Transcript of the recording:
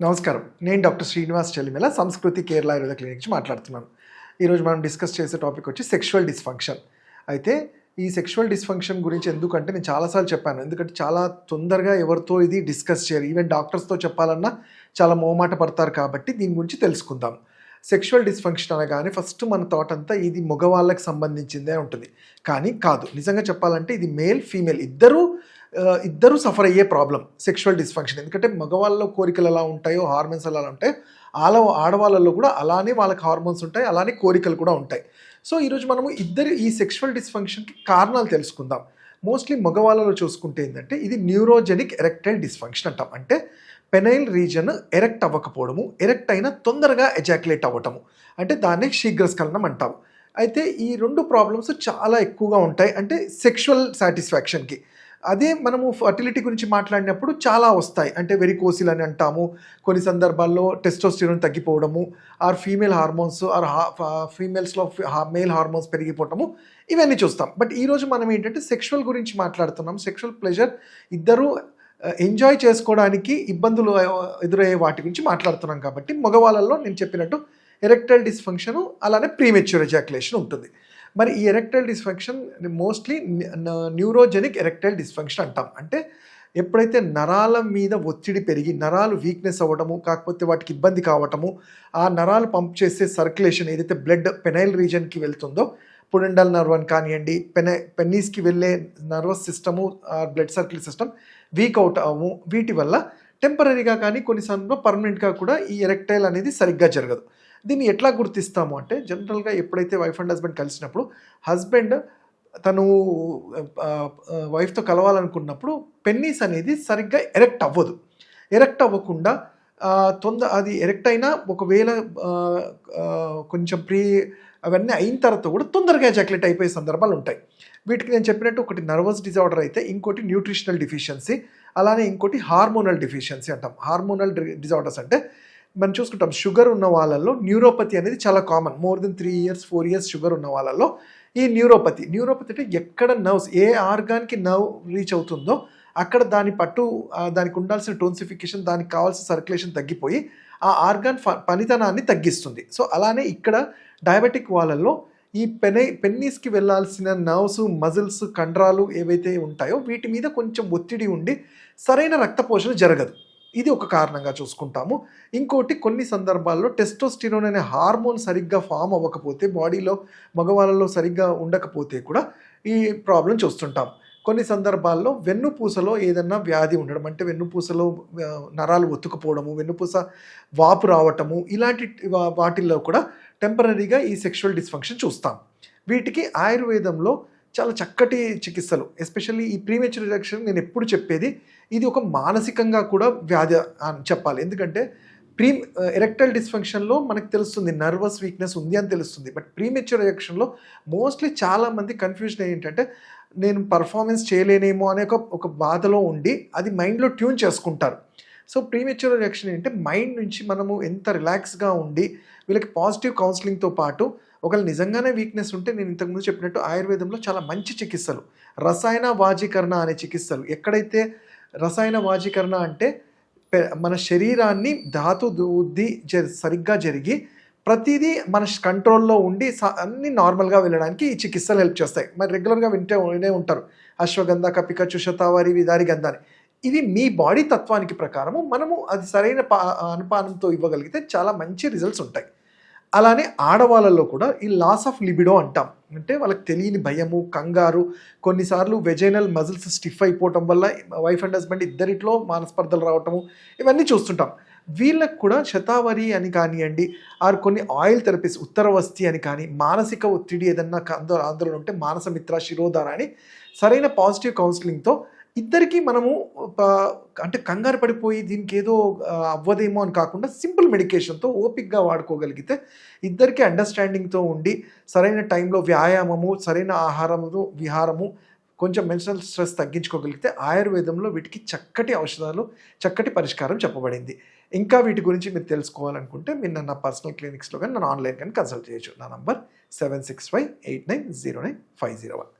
నమస్కారం. నేను డాక్టర్ శ్రీనివాస్ చెల్లిమెల సంస్కృతి కేరళ ఆయుర్వేద క్లినిక్ నుంచి మాట్లాడుతున్నాను. ఈరోజు మనం డిస్కస్ చేసే టాపిక్ వచ్చి సెక్షువల్ డిస్ఫంక్షన్. అయితే ఈ సెక్షువల్ డిస్ఫంక్షన్ గురించి ఎందుకంటే నేను చాలాసార్లు చెప్పాను. ఎందుకంటే చాలా తొందరగా ఎవరితో ఇది డిస్కస్ చేయరు ఈవెన్ డాక్టర్స్తో చెప్పాలన్నా చాలా మోమాట పడతారు కాబట్టి దీని గురించి తెలుసుకుందాం. సెక్షువల్ డిస్ఫంక్షన్ అనగానే ఫస్ట్ మన థాట్ అంతా ఇది మగవాళ్ళకి సంబంధించిందే ఉంటుంది. కానీ కాదు. నిజంగా చెప్పాలంటే ఇది మేల్ ఫీమేల్ ఇద్దరూ ఇద్దరూ సఫర్ అయ్యే ప్రాబ్లం సెక్షువల్ డిస్ఫంక్షన్ ఎందుకంటే మగవాళ్ళలో కోరికలు ఎలా ఉంటాయో హార్మోన్స్ ఎలా ఉంటాయి ఆల ఆడవాళ్ళలో కూడా అలానే వాళ్ళకి హార్మోన్స్ ఉంటాయి అలానే కోరికలు కూడా ఉంటాయి. సో ఈరోజు మనము ఇద్దరు ఈ సెక్షువల్ డిస్ఫంక్షన్కి కారణాలు తెలుసుకుందాం. మోస్ట్లీ మగవాళ్ళలో చూసుకుంటే ఏంటంటే ఇది న్యూరోజెనిక్ ఎరెక్టైల్ డిస్ఫంక్షన్ అంటాం. అంటే పెనైల్ రీజన్ ఎరెక్ట్ అవ్వకపోవడము ఎరెక్ట్ అయినా తొందరగా ఎజాక్యులేట్ అవ్వటము. అంటే దాన్ని శీఘ్రస్ఖలనం అంటాం. అయితే ఈ రెండు ప్రాబ్లమ్స్ చాలా ఎక్కువగా ఉంటాయి. అంటే సెక్షువల్ సాటిస్ఫాక్షన్కి అదే మనము ఫర్టిలిటీ గురించి మాట్లాడినప్పుడు చాలా వస్తాయి. అంటే వెరికోసిల్ అని అంటాము. కొన్ని సందర్భాల్లో టెస్టోస్టిరోన్ తగ్గిపోవడము ఆర్ ఫీమేల్ హార్మోన్స్ ఆర్ ఫీమేల్స్లో మేల్ హార్మోన్స్ పెరిగిపోవటము ఇవన్నీ చూస్తాం. బట్ ఈరోజు మనం ఏంటంటే సెక్షువల్ గురించి మాట్లాడుతున్నాం. సెక్షువల్ ప్లెజర్ ఇద్దరు ఎంజాయ్ చేసుకోవడానికి ఇబ్బందులు ఎదురయ్యే వాటి గురించి మాట్లాడుతున్నాం కాబట్టి మగవాళ్ళల్లో నేను చెప్పినట్టు ఎరెక్టైల్ డిస్ఫంక్షన్ అలానే ప్రీమెచ్యూర్ ఎజాక్యులేషన్ ఉంటుంది. మరి ఈ erectile dysfunction mostly neurogenic erectile dysfunction అంటాం. అంటే ఎప్పుడైతే నరాల మీద ఒత్తిడి పెరిగి నరాలు వీక్నెస్ అవ్వడము కాకపోతే వాటికి ఇబ్బంది కావటము ఆ నరాలు పంప్ చేసే సర్క్యులేషన్ ఏదైతే బ్లడ్ పెనైల్ రీజన్కి వెళ్తుందో పుడెండల్ నర్వ్ అని కానివ్వండి పెనై పెన్నీస్కి వెళ్ళే nervous system blood circle system weak out అవ్వము వీటి వల్ల టెంపరీగా కానీ కొన్ని పర్మనెంట్గా కూడా ఈ ఎరెక్టైల్ అనేది సరిగ్గా జరగదు. దీన్ని ఎట్లా గుర్తిస్తాము అంటే జనరల్గా ఎప్పుడైతే వైఫ్ అండ్ హస్బెండ్ కలిసినప్పుడు హస్బెండ్ తను వైఫ్తో కలవాలనుకున్నప్పుడు పెన్నీస్ అనేది సరిగ్గా ఎరెక్ట్ అవ్వదు. ఎరెక్ట్ అవ్వకుండా తొందర అది ఎరెక్ట్ అయినా ఒకవేళ కొంచెం ప్రీ అవన్నీ అయిన తర్వాత కూడా తొందరగా జాక్లెట్ అయిపోయే సందర్భాలు ఉంటాయి. వీటికి నేను చెప్పినట్టు ఒకటి నర్వస్ డిజార్డర్ అయితే ఇంకోటి న్యూట్రిషనల్ డిఫిషియన్సీ అలానే ఇంకోటి హార్మోనల్ డిఫిషియన్సీ అంటాం. హార్మోనల్ డిజార్డర్స్ అంటే మనం చూసుకుంటాం షుగర్ ఉన్న వాళ్ళల్లో న్యూరోపతి అనేది చాలా common. More than three years four years sugar ఉన్న వాళ్ళల్లో ఈ న్యూరోపతి. న్యూరోపతి అంటే ఎక్కడ నర్వ్స్ ఏ ఆర్గాన్కి నర్వ్ రీచ్ అవుతుందో అక్కడ దాని పట్టు దానికి ఉండాల్సిన టోన్సిఫికేషన్ దానికి కావాల్సిన సర్క్యులేషన్ తగ్గిపోయి ఆ ఆర్గాన్ ఫ- పనితనాన్ని తగ్గిస్తుంది. సో అలానే ఇక్కడ డయాబెటిక్ వాళ్ళల్లో ఈ పెనై పెన్నీస్కి వెళ్ళాల్సిన నర్వ్స్ మజిల్స్ కండరాలు ఏవైతే ఉంటాయో వీటి మీద కొంచెం ఒత్తిడి ఉండి సరైన రక్త పోషణ జరగదు. ఇది ఒక కారణంగా చూసుకుంటాము. ఇంకోటి కొన్ని సందర్భాల్లో టెస్టోస్టిరోన్ అనే హార్మోన్ సరిగ్గా ఫామ్ అవ్వకపోతే బాడీలో మగవాళ్ళలో సరిగ్గా ఉండకపోతే కూడా ఈ ప్రాబ్లం చూస్తుంటాం. కొన్ని సందర్భాల్లో వెన్నుపూసలో ఏదన్నా వ్యాధి ఉండడం అంటే వెన్నుపూసలో నరాలు ఒత్తుకుపోవడము వెన్నుపూస వాపు రావటము ఇలాంటి వా- వాటిల్లో కూడా టెంపరీగా ఈ సెక్షువల్ డిస్ఫంక్షన్ చూస్తాం. వీటికి ఆయుర్వేదంలో చాలా చక్కటి చికిత్సలు. ఎస్పెషల్లీ ఈ ప్రీమెచ్యూర్ రిజెక్షన్ నేను ఎప్పుడు చెప్పేది ఇది ఒక మానసికంగా కూడా వ్యాధి అని చెప్పాలి. ఎందుకంటే ప్రీ ఎరెక్టల్ డిస్ఫంక్షన్లో మనకు తెలుస్తుంది నర్వస్ వీక్నెస్ ఉంది అని తెలుస్తుంది. బట్ ప్రీమెచ్యూర్ రియాక్షన్లో మోస్ట్లీ చాలామంది కన్ఫ్యూజన్ ఏంటంటే నేను పర్ఫార్మెన్స్ చేయలేనేమో అనే ఒక ఒక బాధలో ఉండి అది మైండ్లో ట్యూన్ చేసుకుంటారు. సో ప్రీమెచ్యూర్ రియాక్షన్ ఏంటంటే మైండ్ నుంచి మనము ఎంత రిలాక్స్గా ఉండి వీళ్ళకి పాజిటివ్ కౌన్సిలింగ్తో పాటు ఒకవేళ నిజంగానే వీక్నెస్ ఉంటే నేను ఇంతకుముందు చెప్పినట్టు ఆయుర్వేదంలో చాలా మంచి చికిత్సలు. రసాయన వాజీకరణ అనే చికిత్సలు. ఎక్కడైతే రసాయన వాజీకరణ అంటే పె- మన శరీరాన్ని ధాతు వృద్ధి జ- సరిగ్గా జరిగి ప్రతిదీ మన కంట్రోల్లో ఉండి అన్ని నార్మల్గా వెళ్ళడానికి ఈ చికిత్సలు హెల్ప్ చేస్తాయి. మరి రెగ్యులర్గా వింటే వినే ఉంటారు. అశ్వగంధ కపికచు శతావారి విదారి గంధాని ఇవి మీ బాడీ తత్వానికి ప్రకారము మనము అది సరైన పా అనుపానంతో ఇవ్వగలిగితే చాలా మంచి రిజల్ట్స్ ఉంటాయి. అలానే ఆడవాళ్ళలో కూడా ఈ లాస్ ఆఫ్ లిబిడో అంటాం. అంటే వాళ్ళకి తెలియని భయము కంగారు కొన్నిసార్లు వెజైనల్ మజిల్స్ స్టిఫ్ అయిపోవటం వల్ల వైఫ్ అండ్ హస్బెండ్ ఇద్దరిట్లో మానస్పర్ధలు రావటము ఇవన్నీ చూస్తుంటాం. వీళ్ళకు కూడా శతావరి అని కానివ్వండి ఆరు కొన్ని ఆయిల్ థెరపీస్ ఉత్తరవస్తి అని కానీ మానసిక ఒత్తిడి ఏదన్నా ఆందోళన ఆందోళన ఉంటే మానసమిత్ర శిరోధార అని సరైన పాజిటివ్ కౌన్సిలింగ్తో ఇద్దరికి మనము అంటే కంగారు పడిపోయి దీనికి ఏదో అవ్వదేమో అని కాకుండా సింపుల్ మెడికేషన్తో ఓపిక్గా వాడుకోగలిగితే ఇద్దరికి అండర్స్టాండింగ్తో ఉండి సరైన టైంలో వ్యాయామము సరైన ఆహారము విహారము కొంచెం మెన్షనల్ స్ట్రెస్ తగ్గించుకోగలిగితే ఆయుర్వేదంలో వీటికి చక్కటి ఔషధాలు చక్కటి పరిష్కారం చెప్పబడింది. ఇంకా వీటి గురించి మీరు తెలుసుకోవాలనుకుంటే మీరు నా పర్సనల్ క్లినిక్స్లో కానీ నన్ను ఆన్లైన్ కానీ కన్సల్ట్ చేయొచ్చు. నా number seven six five eight nine zero nine five zero one.